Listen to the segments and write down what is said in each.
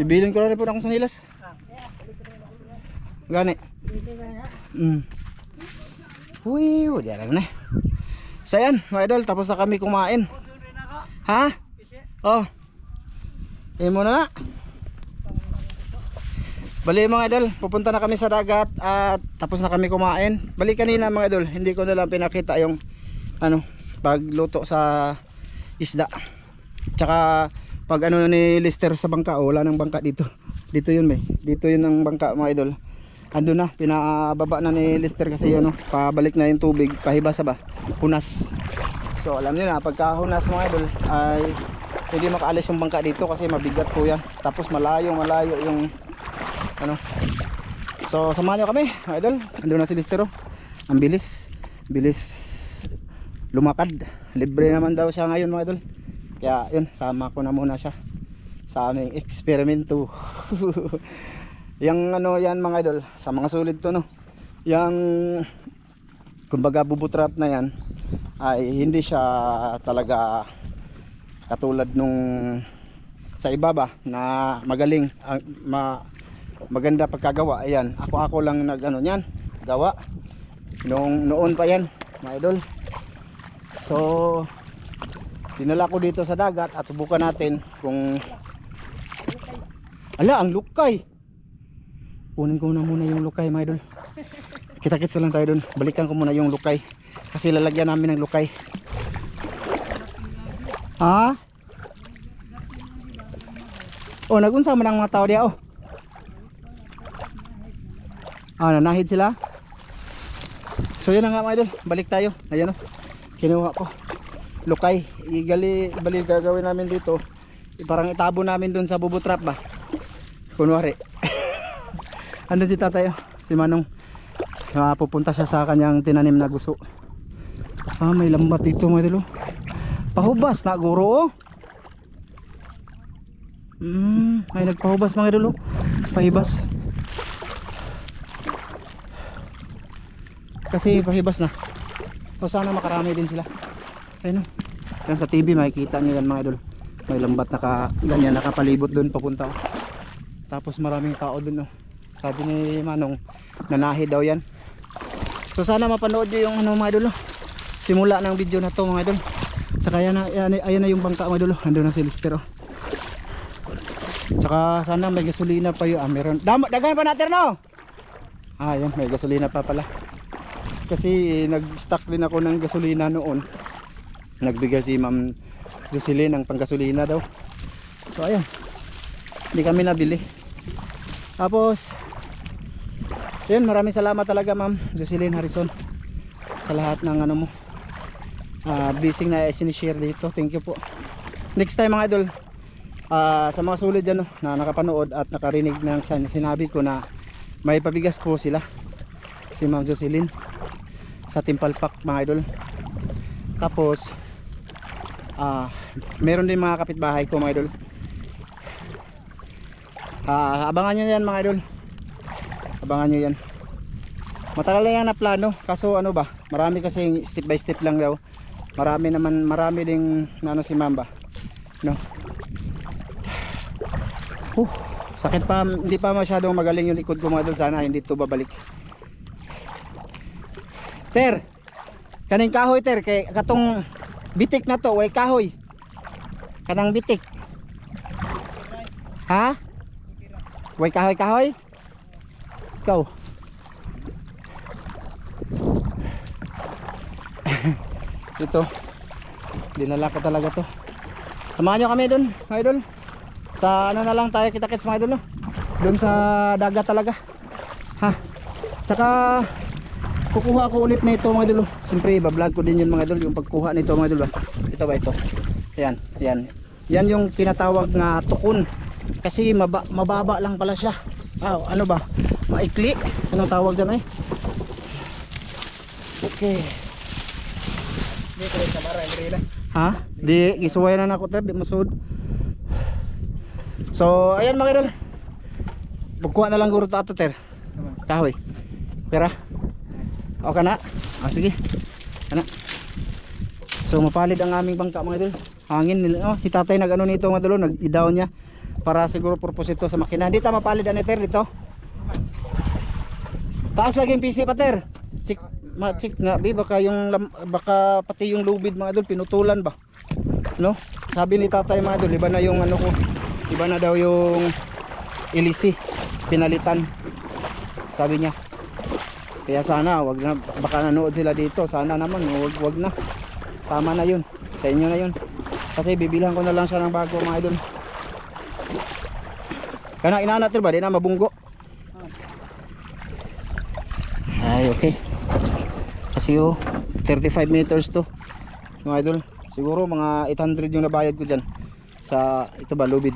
Ibilin ko rin po akong sanilas. Gani. Mm. Uy, uy, diyan na. So yan, mga idol, tapos na kami kumain. Ha? Oh. Eh muna na. Bali mga idol, pupunta na kami sa dagat at tapos na kami kumain. Bali kanina mga idol, hindi ko na lang pinakita yung ano, pagluto sa isda. Tsaka pag ano ni Lister sa bangka, oh, wala nang bangka dito. Dito yun may. Dito yun ang bangka mga idol. Ando na, pinababa na ni Lister kasi yun, no? pabalik na yung tubig, pahibasa ba? Hunas. So alam niyo na, pagka hunas mga idol ay hindi makaalis yung bangka dito kasi mabigat po yan. Tapos malayo, malayo yung ano. So samahan niyo kami, mga idol. Ando na si Lister, oh. Ang bilis. Bilis lumakad. Libre naman daw siya ngayon mga idol. Kaya yun, sama ko na muna siya sa aming eksperimento. Yang ano yan mga idol, sa mga sulit to no. Yang kumbaga bubutrap na yan ay hindi siya talaga katulad nung sa iba ba na magaling ang ma, maganda pagkagawa ayan ako ako lang nag ano niyan gawa nung noon pa yan mga idol so dinala ko dito sa dagat at subukan natin kung ala ang lukay. Kunin ko na muna yung lukay mga idol. Kita kits lang tayo dun. Balikan ko muna yung lukay. Kasi lalagyan namin ng lukay. Ha? Oh nagunsa man ang mga tao diya oh. Ah nanahid sila. So yun na nga mga idol. Balik tayo. Ayan oh. Kinuha ko lukay igali bali gagawin namin dito parang itabo namin dun sa bubutrap ba kunwari andun si tatay oh, si Manong Ah, pupunta siya sa kanyang tinanim na guso ah may lambat dito mga idol oh. pahubas na guro oh Hmm, may nagpahubas mga idol oh. Pahibas. Kasi pahibas na. O sana makarami din sila. Ayun oh. Yan sa TV makikita nyo yan mga idol. May lambat naka ganyan nakapalibot doon papunta. oh. Tapos maraming tao doon oh. Sabi ni Manong nanahi daw yan. So sana mapanood nyo yung ano mga idol oh. Simula ng video na to mga idol. Saka yan na, yan, ayan na yung bangka mga idol. oh. Andun na si Lister oh. Tsaka sana may gasolina pa yun. Ah, meron. Dam dagan pa natin no? Ah, yun. May gasolina pa pala. Kasi nag-stock din ako ng gasolina noon. Nagbigay si Ma'am Jocelyn ng panggasolina daw. So, ayun. Hindi kami nabili. Tapos, yun. Maraming salamat talaga Ma'am Jocelyn Harrison. Sa lahat ng ano mo. Ah, blessing na sinishare dito. Thank you po. Next time mga idol, Ah, sa mga sulit dyan no, na nakapanood at nakarinig ng sin- sinabi ko na may pabigas po sila si Ma'am Jocelyn sa Timpalpak mga idol tapos ah, meron din mga kapitbahay ko mga idol. Ah, abangan nyo yan mga idol. Abangan nyo yan. Matagal na yan na plano. Kaso ano ba marami kasi step by step lang daw. Marami naman marami ding ano si Mamba. No? Uh, sakit pa, hindi pa masyadong magaling yung likod ko mga idol. Sana hindi to babalik. Ter, kaning kahoy ter, kay katong bitik na to, way kahoy. Kanang bitik. Ha? Way kahoy kahoy? Ikaw. Ito. Dinala ko talaga to. Samahan nyo kami dun, mga idol sa ano na lang tayo kita kits mga idol no? doon sa dagat talaga ha saka kukuha ko ulit na ito mga idol oh. siyempre bablog ko din yun mga idol yung pagkuha nito mga idol ba ito ba ito? Yan yan yan yung tinatawag na tukon kasi maba, mababa lang pala siya. Ah, ano ba? Maikli? Anong tawag dyan eh? Okay. Ha? Di gisuway na nako ter di masud. So, ayan mga idol. Bugkuha na lang guro to ato ter. Kahoy. Pera. O ka na? Ah, sige. Kana. So, mapalid ang aming bangka mga idol. Hangin nila. Oh, si tatay nag ano nito mga idol, nag-down niya. para siguro purpose ito sa makina. Hindi ta mapalid ang ter dito. Taas lagi yung PC pater. Check ma check nga bi baka yung baka pati yung lubid mga idol pinutulan ba. No? Sabi ni tatay mga idol, iba na yung ano ko. Iba na daw yung ilisi pinalitan. Sabi niya. Kaya sana wag na baka nanood sila dito. Sana naman wag wag na. Tama na 'yun. Sa inyo na 'yun. Kasi bibilhan ko na lang siya ng bago mga idol. Kana inana ba? Di na mabunggo. Ay, okay. Kasi oh, 35 meters to. Mga idol. Siguro mga 800 yung nabayad ko dyan. Sa, ito ba, lubid.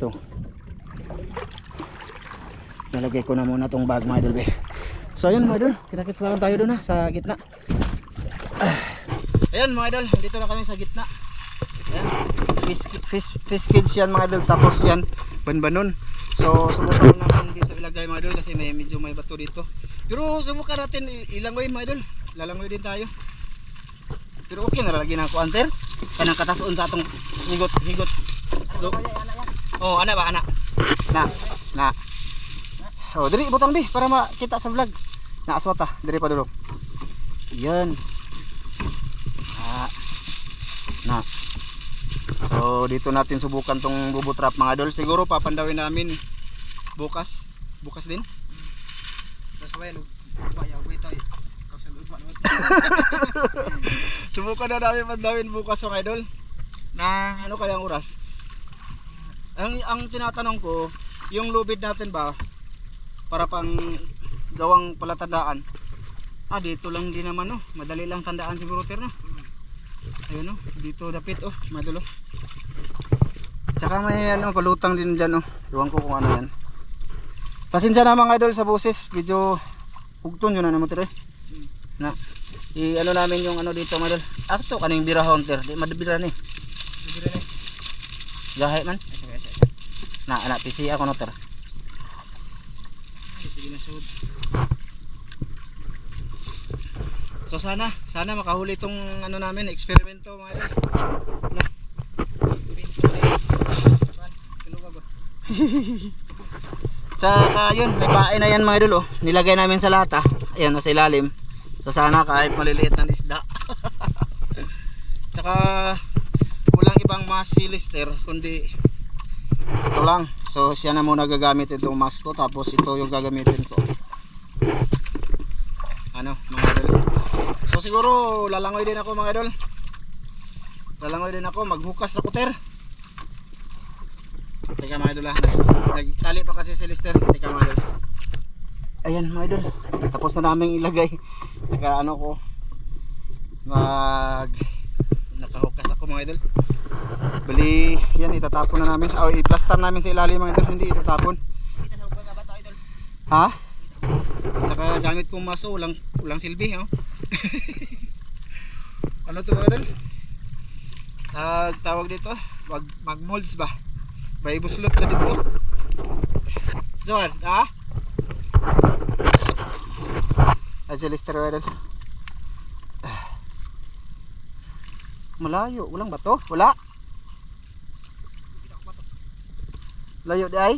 Ito. Nalagay ko na muna tong bag mga idol. Be. So ayun mga idol. Kita-kits na lang tayo doon ha, sa gitna. Ah. Ayan mga idol, dito na kami sa gitna. Ayan. Fish, fish, fish kids yan mga idol. Tapos yan, banbanon. So subukan natin dito ilagay mga idol kasi may medyo may bato dito. Pero subukan natin ilangoy mga idol. Lalangoy din tayo. Pero okay na lagi na ako anter. Kanang katasoon sa atong higot higot. Lo- Oh, ana ba ana? Na. Na. Oh, diri butang bi para makita sa vlog. Na aswata, diri pa dulo. Yan. Na. Na. So dito natin subukan tong bubo trap mga idol. Siguro papandawin namin bukas. Bukas din. Subukan na namin pandawin bukas mga idol. Na ano kayang oras? Ang ang tinatanong ko, yung lubid natin ba para pang gawang palatandaan. Ah, dito lang din naman oh. Madali lang tandaan siguro ter no. Ayun oh, dito dapit oh, madulo. Tsaka may ano palutang din diyan oh. Iwan ko kung ano yan. Pasensya na mga idol sa boses, medyo hugton yun na naman ter. eh. Na i ano namin yung ano dito mga idol. Ah, to kaning bira hunter, di madabira ni. Sige rin eh. Gahe man. Sige, sige. Na anak PC ako no ter. Sige na sud. So sana, sana makahuli tong ano namin, eksperimento mga. Kinuha ko. Tsaka yun, may pain na yan mga idol oh. Nilagay namin sa lata. Ayan, nasa ilalim. So sana kahit maliliit na isda. Tsaka walang ibang mas si Lister kundi ito lang. So siya na muna gagamit itong mask ko tapos ito yung gagamitin ko. Ano mga idol. So siguro lalangoy din ako mga idol. Lalangoy din ako, maghukas na kuter. Teka mga idol ah. Nag- Nagtali pa kasi si Lister. Teka mga idol. Ayan mga idol. Tapos na namin ilagay. Teka ano ko. Mag nakahukas ako mga idol. Bali, yan itatapon na namin. O i-plaster namin sa ilalim mga idol, hindi itatapon. Upa ka ba tayo idol? Ha? At saka gamit kong maso, walang, walang silbi. Oh. ano to mga idol? Tag, tawag dito, wag mag-molds ba? May buslot na dito. Zoan, ha? Si Lister. Ah. Malayo, walang bato? Wala? Layo di ay?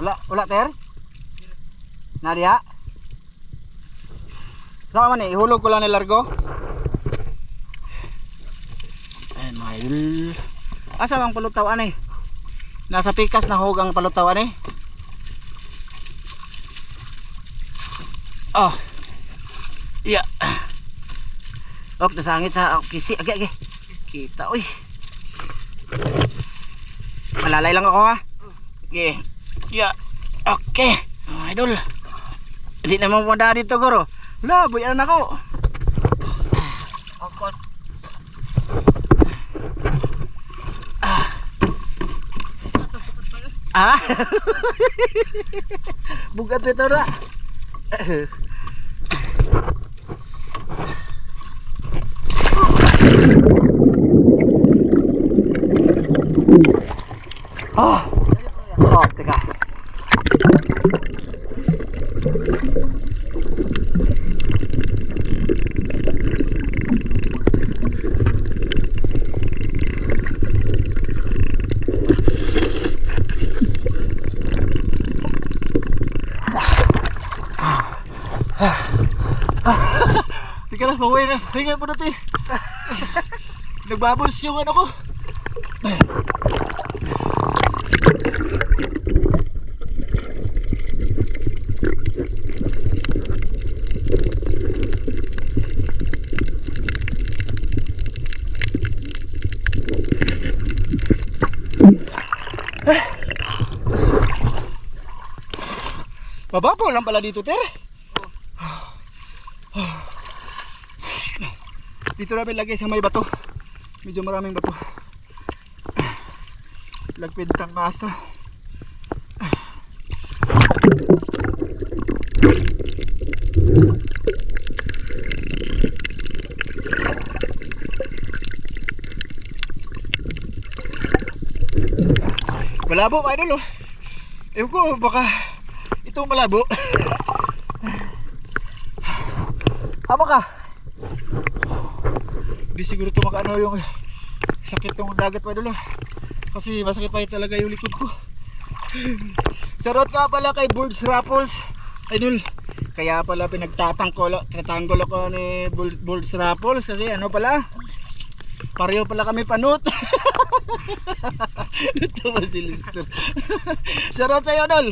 Wala, wala ter? Nadia? Saan man eh, ihulog ko lang ni Largo. Ayun mga idol. Asa ang palutawan eh? Nasa pikas na hug ang palutawan eh. Oh. Yeah. Op, nasangit sa kisi. Agi, agi. Kita, uy. Malalay lang ako ha. Okay. Yeah. Okay. Oh, idol. Hindi naman mada dito, guro. Wala, buyan ako. Ako. Ah. Bugat ito na. Ah. Oh, teka. Tika lang, bawi na. Hingan mo na ito eh. Nagbabols yung ano ko. Mababaw lang pala dito, Ter. Dito namin lagay sa may bato. Medyo maraming bato. Lagpid tang maas to. Malabo, idol oh. Ewan ko, baka ito malabo. Hama ka. Hindi siguro ito makaano yung sakit ng dagat pa dula. Kasi masakit pa talaga yung likod ko. Sarot ka pala kay Birds Raffles. Idol. Kaya pala pinagtatanggol tatanggol ako ni Birds Raffles kasi ano pala? Pareho pala kami panot. Ito ba si Lister? Sarot sa'yo, Dol.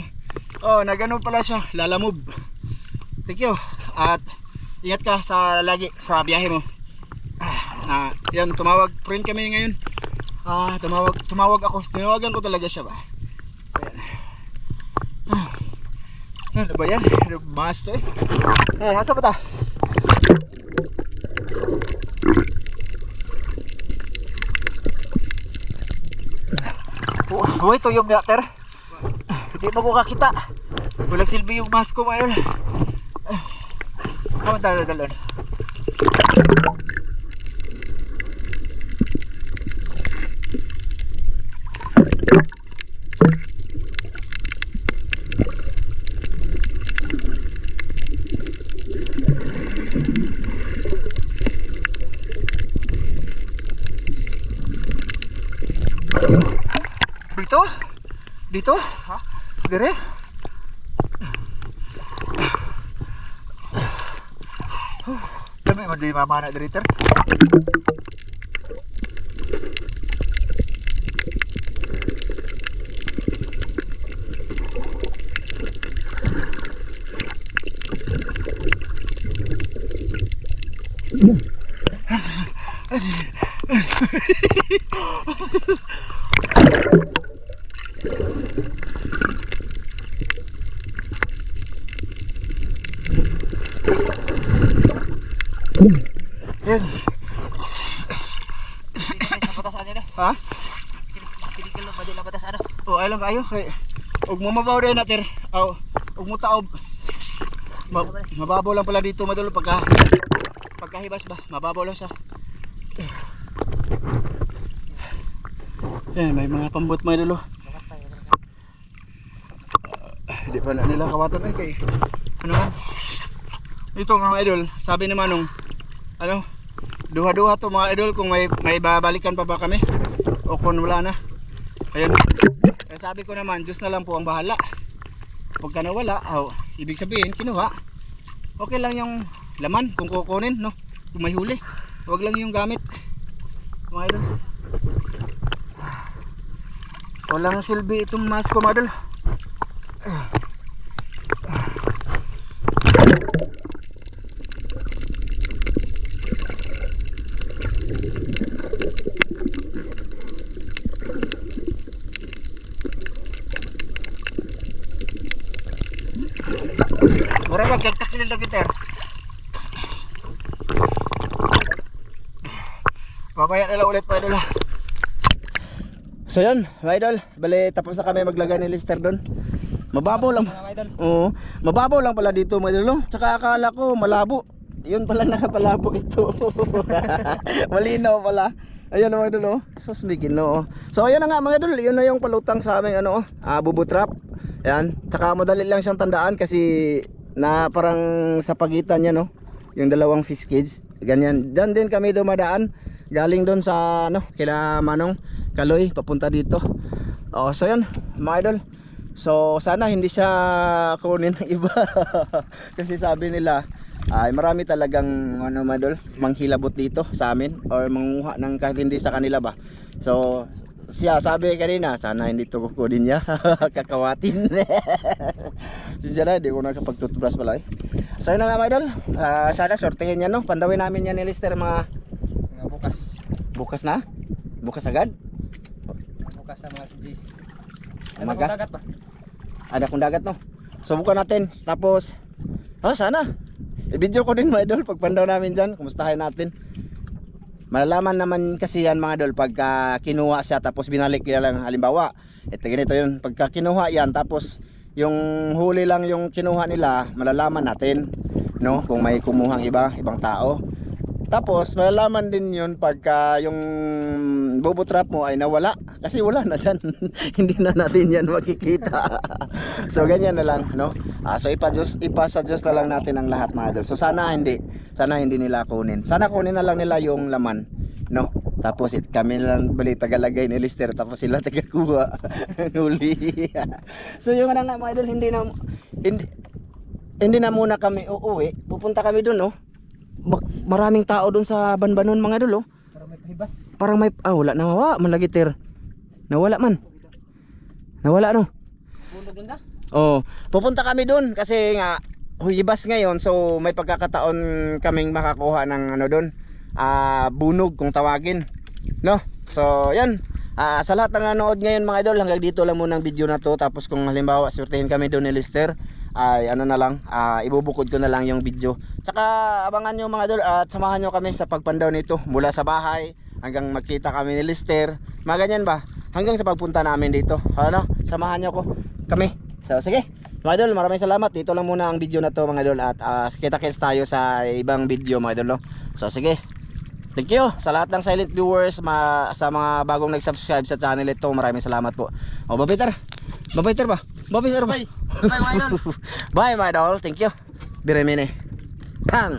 Oh, nagano pala siya, lalamove. Thank you. At ingat ka sa lagi sa biyahe mo. Ah, na, yan tumawag friend kami ngayon. Ah, tumawag tumawag ako, tinawagan ko talaga siya ba. Ayan. Ah. Ano ba yan? Ano, Mas to eh. Eh, asa ba ta? Uy, tuyom niya, ter. Hindi mo ko. Walang silbi yung mask ko, mayroon. Kaman tayo dalon. Dito? Dito? Ha? Dire? Dami mo di mamana diri ter. Yan. Ha? Kinikil lang ba din batas ano? O ay lang kayo kay ug mamabaw din natin. Aw, ug mo taob. Ma mababaw lang pala dito madulo pagka pagkahibas ba, mababaw lang siya. Yan, may mga pambot mga dulo. Hindi pa na nila kawatan ay kay ano man. Ito mga idol, sabi ni Manong, ano, duha-duha to mga idol kung may may babalikan pa ba kami o kung wala na. Ayun. Sabi ko naman, Diyos na lang po ang bahala. Pagka nawala, oh, ibig sabihin, kinuha. Okay lang yung laman kung kukunin, no? Kung may huli. Huwag lang yung gamit. Mga idol. Walang silbi itong mask ko, mga idol. Mura magkakakilin lagi, ter. Mamaya na lang ulit pa idol ha. So yun, mga idol, bali tapos na kami maglagay ni Lister doon. Mababaw lang. Oo, mababaw lang pala dito mga idol. no? Tsaka akala ko malabo. Yun pala nakapalabo ito. Malinaw pala. Ayun mga idol, oh. Sus, bigin, no. So ayun na nga mga idol, yun na yung palutang sa aming ano, ah, bubo trap. Ayan, tsaka madali lang siyang tandaan kasi na parang sa pagitan niya no, yung dalawang fish cage. Ganyan. Diyan din kami dumadaan. Galing doon sa ano, kila Manong Kaloy papunta dito. Oh, so yun, mga idol. So sana hindi siya kunin ng iba kasi sabi nila ay marami talagang ano mga idol, manghilabot dito sa amin or manguha ng kahit hindi sa kanila ba. So siya sabi kanina sana hindi to kukunin niya. Kakawatin. Siya na di ko nakapagtutubras pala eh. So yun na nga mga idol. Ah, sana sortehin niya no? Pandawin namin yan ni Lister mga Mga bukas. bukas na? Bukas agad? Bukas sa mga. Umaga? Ano dagat ba? ada kong dagat no? Subukan natin. Tapos ah sana. I-video ko din mga idol pag pandaw namin dyan. Kumustahin natin malalaman naman kasi yan mga idol pagka kinuha siya tapos binalik nila lang halimbawa ito ganito yun pagka kinuha yan tapos yung huli lang yung kinuha nila malalaman natin no kung may kumuhang iba ibang tao tapos malalaman din yun pagka yung bobo trap mo ay nawala. Kasi wala na dyan. Hindi na natin yan makikita. So ganyan na lang no? Ah, so ipa Diyos, ipasa Diyos na lang natin ang lahat mga idol. So sana hindi. Sana hindi nila kunin. Sana kunin na lang nila yung laman no? Tapos it, kami na lang bali tagalagay ni Lister tapos sila tagakuha. Huli. So yung nga nga mga idol. Hindi na hindi, hindi na muna kami uuwi. Pupunta kami doon no maraming tao doon sa Banbanon mga idol oh. Para may pahibas. Parang may ah wala nawawa man lagi ter. Nawala man. Nawala no. Na. Oh, pupunta kami doon kasi nga huyibas ngayon so may pagkakataon kaming makakuha ng ano doon. Ah, bunog kung tawagin. No? So, yan. Ah, sa lahat ng nanood ngayon mga idol, hanggang dito lang muna ang video na to. Tapos kung halimbawa swertehin kami doon ni Lister, ay ano na lang, ah, ibubukod ko na lang yung video. Tsaka abangan nyo mga idol at samahan nyo kami sa pagpandaw nito mula sa bahay hanggang magkita kami ni Lister. Mga ganyan ba? Hanggang sa pagpunta namin dito. Ano? Samahan nyo ko kami. So sige. Mga idol, maraming salamat. Dito lang muna ang video na to mga idol at ah, kita-kits tayo sa ibang video mga idol. No? So sige. Thank you sa lahat ng silent viewers, ma sa mga bagong nag-subscribe sa channel ito. Maraming salamat po. O, bye Peter. Bye Peter ba? Bye mga idol. Bye my idol. Thank you. Biremene. Pang.